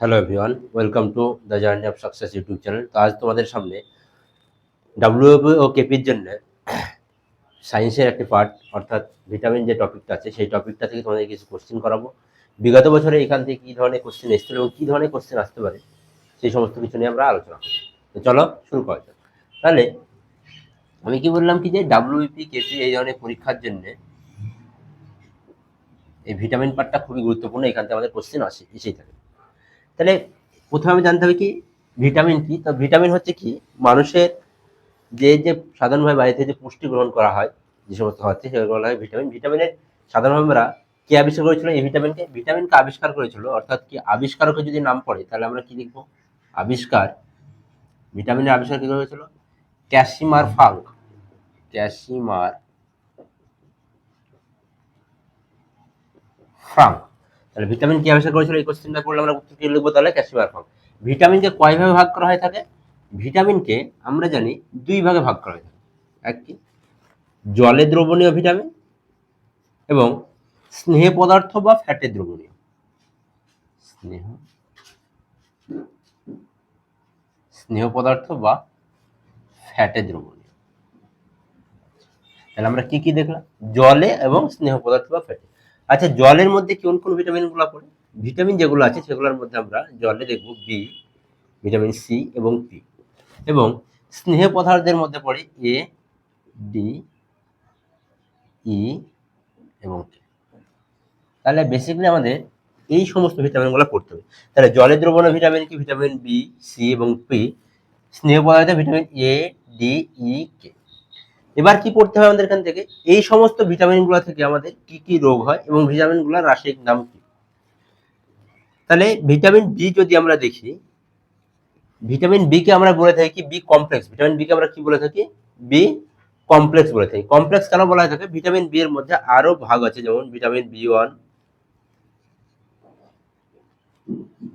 Hello everyone welcome to the journey of success YouTube channel তো আজ তোমাদের সামনে ডাব্লিউএপি ও কেপির জন্য সায়েন্সের একটি পার্ট অর্থাৎ ভিটামিন যে টপিকটা আছে, সেই টপিকটা থেকে তোমাদের কিছু কোশ্চেন করাবো। বিগত বছরে এখান থেকে কী ধরনের কোশ্চেন এসেছিল এবং কী ধরনের কোশ্চেন আসতে পারে, সেই সমস্ত কিছু নিয়ে আমরা আলোচনা করব। তো চলো শুরু করা যাক। তাহলে আমি কি বললাম কি যে ডাব্লিউপি কেপি এই ধরনের পরীক্ষার জন্য এই ভিটামিন পার্টটা খুবই গুরুত্বপূর্ণ, এখান থেকে আমাদের কোশ্চেন আসে, এসেই থাকে। তাহলে প্রথমে আমি জানতে হবে কি, ভিটামিন কি? তো ভিটামিন হচ্ছে কি, মানুষের যে যে সাধারণভাবে বাড়িতে যে পুষ্টি গ্রহণ করা হয়, যে সমস্ত হচ্ছে, সেগুলো হয় ভিটামিন। ভিটামিনের সাধারণভাবে আমরা কে আবিষ্কার করেছিল এই ভিটামিনকে? ভিটামিনকে আবিষ্কার করেছিল? অর্থাৎ কি আবিষ্কারকে যদি নাম পড়ে, তাহলে আমরা কি লিখব? আবিষ্কার। ভিটামিনের আবিষ্কার কি করেছিল ক্যাসিমার ফাঙ্ক ক্যাসিমার ফ্রাঙ্ক তাহলে ভিটামিন কি আবিষ্কার করেছিল? এই কোশ্চেনটা করলে আমরা উত্তর কি লিখব তাহলে ক্যাসিমার ফ্রাঙ্ক ভিটামিনকে কয় ভাগে ভাগ করা হয়ে থাকে? ভিটামিনকে আমরা জানি দুই ভাগে ভাগ করা হয়ে থাকে। এক কি? জলে দ্রবণীয় ভিটামিন এবং স্নেহ পদার্থ বা ফ্যাটে দ্রবণীয়। স্নেহ? স্নেহ পদার্থ বা ফ্যাটে দ্রবণীয়। তাহলে আমরা কি কি দেখলাম? জলে এবং স্নেহ পদার্থ বা ফ্যাটে আচ্ছা জলের মধ্যে কোন কোন ভিটামিনগুলো পড়ে? ভিটামিন যেগুলো আছে সেগুলোর মধ্যে আমরা জলে দেখব বি ভিটামিন সি এবং পি এবং স্নেহ পদার্থের মধ্যে পড়ে এ ডি ই এবং কে তাহলে বেসিক্যালি আমাদের এই সমস্ত ভিটামিনগুলো পড়তে হবে। তাহলে জলে দ্রবণীয় ভিটামিন কি? ভিটামিন বি সি এবং পি স্নেহ পদার্থে ভিটামিন এ ডি ই কে এবার কি পড়তে হবে আমাদের এখান থেকে? এই সমস্ত ভিটামিনগুলো থেকে আমাদের কি কি রোগ হয় এবং ভিটামিনগুলোর রাসায়নিক নাম কি? তাহলে ভিটামিন বি যদি আমরা দেখি, ভিটামিন বি কে আমরা বলে থাকি বি কমপ্লেক্স ভিটামিন বি কে আমরা কি বলে থাকি? বি কমপ্লেক্স বলে থাকি। কমপ্লেক্স কেন বলা থাকে? ভিটামিন বি এর মধ্যে আরও ভাগ আছে, যেমন vitamin B one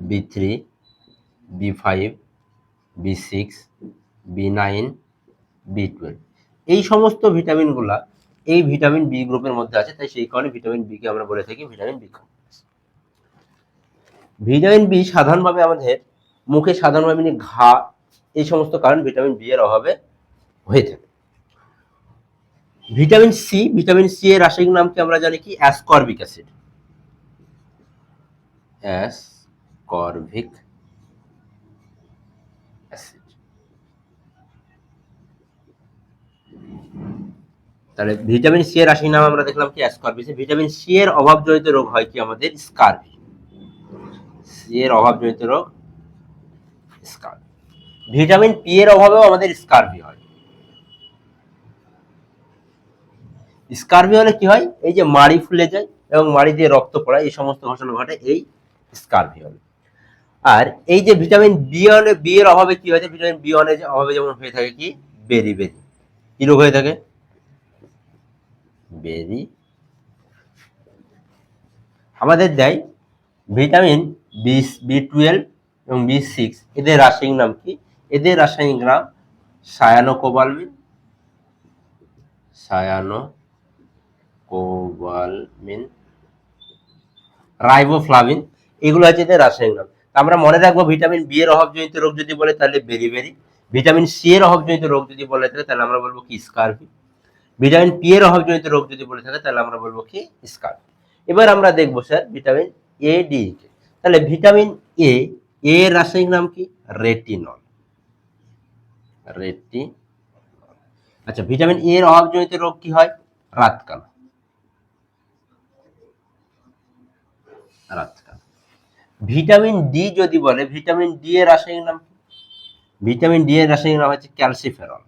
B three B five B six B nine B twelve এই সমস্ত ভিটামিনগুলা এই ভিটামিন বি গ্রুপের মধ্যে আছে, তাই সেই কারণে ভিটামিন বি কে আমরা বলে থাকি vitamin B complex vitamin B সাধারণভাবে আমাদের মুখে সাধারণভাবে এমনি ঘা, এই সমস্ত কারণ ভিটামিন বি এর অভাবে হয়ে থাকে। ভিটামিন সি ভিটামিন সি এর রাসায়নিক নাম কি আমরা জানি কি? অ্যাসকর্বিক অ্যাসিড অ্যাসকর্বিক অ্যাসিড তাহলে ভিটামিন সি এর রাসায়নিক নাম আমরা দেখলাম কি? অ্যাসকর্বিক ভিটামিন সি এর অভাবজনিত রোগ হয় কি আমাদের? স্কারভি সি এর অভাবজনিত রোগ স্কারভি ভিটামিন পি এর অভাবেও আমাদের স্কারভি হয়। স্কারভি হলে কি হয়? এই যে মাড়ি ফুলে যায় এবং মাড়ি দিয়ে রক্ত পড়া এই সমস্ত ঘটনা ঘটে এই স্কারভি হলে। আর এই যে ভিটামিন বি ওয়ানে বি এর অভাবে কি হয় ভিটামিন বি ওয়ানের অভাবে যেমন হয়ে থাকে কি? বেরি বেরি। কি রোগ হয়ে থাকে? বেরি। আমাদের দেয় ভিটামিন বি বি টুয়েলভ এবং বি সিক্স। এদের রাসায়নিক নাম কি? এদের রাসায়নিক নাম cyanocobalamin cyanocobalamin riboflavin. এগুলো হচ্ছে এদের রাসায়নিক নাম। আমরা মনে রাখব ভিটামিন বি এর অভাবজনিত রোগ যদি বলে তাহলে বেরি বেরি। ভিটামিন সি এর অভাবজনিত রোগ যদি বলে তাহলে আমরা বলব কি স্কারভি ভিটামিন পি এর অভাবজনিত রোগ যদি বলে থাকে, তাহলে আমরা বলব কি? স্কারভি এবার আমরা দেখব স্যার ভিটামিন এ ডি তাহলে ভিটামিন এ এর রাসায়নিক নাম কি? রেটিনল। রেটি আচ্ছা ভিটামিন এ এর অভাবজনিত রোগ কি হয়? রাতকানা। রাতকানা। ভিটামিন ডি যদি বলে, ভিটামিন ডি এর রাসায়নিক নাম কি? ভিটামিন ডি এর রাসায়নিক নাম হচ্ছে ক্যালসিফেরল।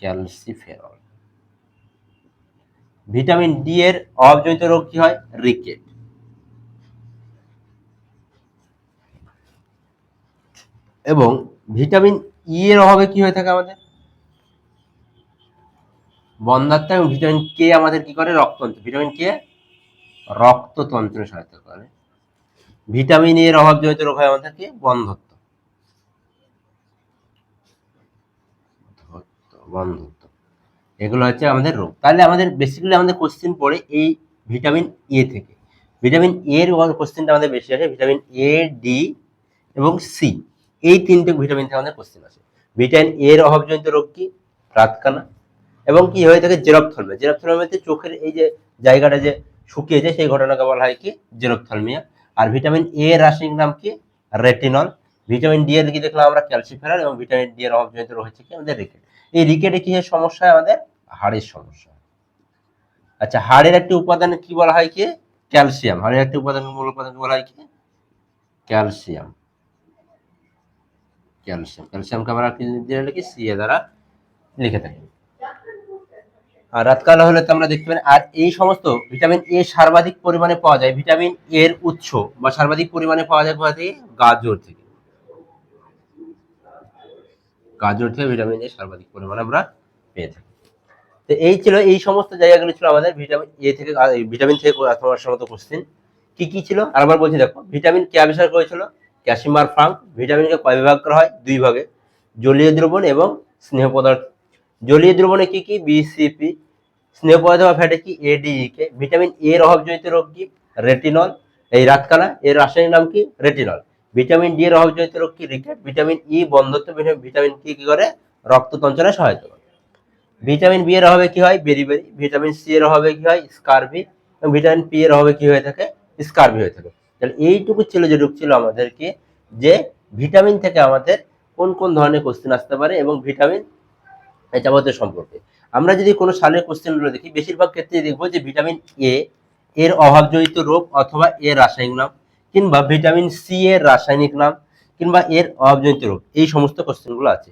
ক্যালসিফেরল। ভিটামিন ডি এর অভাবজনিত রোগ কি হয়? রিকেট। এবং ভিটামিন ই এর অভাবে কি হয়ে থাকে আমাদের? বন্ধাত্ম এবং ভিটামিন কে আমাদের কি করে? রক্ততন্ত্র। Vitamin K? রক্ততন্ত্রে সহায়তা করে। ভিটামিন এর অভাবজনিত রোগ হয় আমাদের কি? বন্ধত্ব। বন্ধত্ব। এগুলো হচ্ছে আমাদের রোগ। তাহলে আমাদের বেসিক্যালি আমাদের কোশ্চেন পড়ে এই ভিটামিন এ থেকে। ভিটামিন এর কোশ্চেনটা আমাদের বেশি আসে ভিটামিন এ ডি এবং সি এই তিনটে ভিটামিন থেকে আমাদের কোশ্চেন আসে। ভিটামিন এর অভাবজনিত রোগ কি? রাতকানা। এবং কি হয়ে থাকে? জেরপথলমিয়া জেরপথলমিয়াতে চোখের এই যে জায়গাটা যে শুকিয়ে যায় সেই ঘটনাকে বলা হয় কি? জেরপথলমিয়া আর ভিটামিন এ এর রাসায়নিক নাম কি? রেটিনল ভিটামিন ডি এর কি দেখলাম আমরা ক্যালসিফেরার এবং ভিটামিন ডি এর অভাবজনিত হচ্ছে কি আমাদের রিকেট এই রিকেটে কি সমস্যা আমাদের হাড়ের সমস্যা আচ্ছা হাড়ের একটি উপাদান কি বলা হয় কি? ক্যালসিয়াম। হাড়ের একটি উপাদান, মূল উপাদান বলা হয় কি? ক্যালসিয়াম। ক্যালসিয়াম। ক্যালসিয়ামকে আমরা কি দিয়ে লিখি সি এ দ্বারা লিখে থাকি। আর রাতকালা হলে তো আমরা দেখতে পাই, আর এই সমস্ত ভিটামিন এ সর্বাধিক পরিমাণে পাওয়া যায়। ভিটামিন এর উৎস বা সর্বাধিক পরিমাণে পাওয়া যায় গাজর থেকে। গাজর থেকে ভিটামিন এ সর্বাধিক পরিমাণে আমরা পেয়ে থাকি। তো এই ছিল, এই সমস্ত জায়গাগুলো ছিল আমাদের ভিটামিন এ থেকে ভিটামিন থেকে তোমার সমস্ত কোশ্চেন কি কি ছিল? আরেকবার বলছি, দেখো ভিটামিন কে আবিষ্কার করেছিল? ক্যাসিমার ফ্রাঙ্ক ভিটামিনকে কয় বিভাগ করা হয়? দুই ভাগে, জলীয় দ্রবণ এবং স্নেহ পদার্থ। জলীয় দ্রবণে কি কি? বিসিপি স্নেহ পদার্থ বা ফ্যাটে কি? এডিই কে ভিটামিন এর অভাবজনিত রোগ কি? রেটিনল এই রাতকানা, এর রাসায়নিক নাম কি? রেটিনল ভিটামিন ডি এর অভাবজনিত রোগ কি? রিকেট ভিটামিন ই বন্ধত্ব ভিটামিন কি কি করে? রক্ত তঞ্চলে সহায়তা করে। ভিটামিন বি এর অভাবে কি হয়? বেরিবেরি ভিটামিন সি এর অভাবে কি হয়? স্কারভি। এবং ভিটামিন পি এর অভাবে কি হয়ে থাকে? স্কারভি হয়ে থাকে। তাহলে এইটুকু ছিল যেটুকু ছিল আমাদেরকে, যে ভিটামিন থেকে আমাদের কোন কোন ধরনের কোশ্চেন আসতে পারে এবং ভিটামিন এটা আমাদের সম্পর্কে। আমরা যদি কোনো সালের কোশ্চেনগুলো দেখি, বেশিরভাগ ক্ষেত্রে দেখব যে ভিটামিন এ এর অভাবজনিত রোগ অথবা এর রাসায়নিক নাম কিংবা ভিটামিন সি এর রাসায়নিক নাম কিংবা এর অভাবজনিত রোগ এই সমস্ত কোশ্চেনগুলো আছে।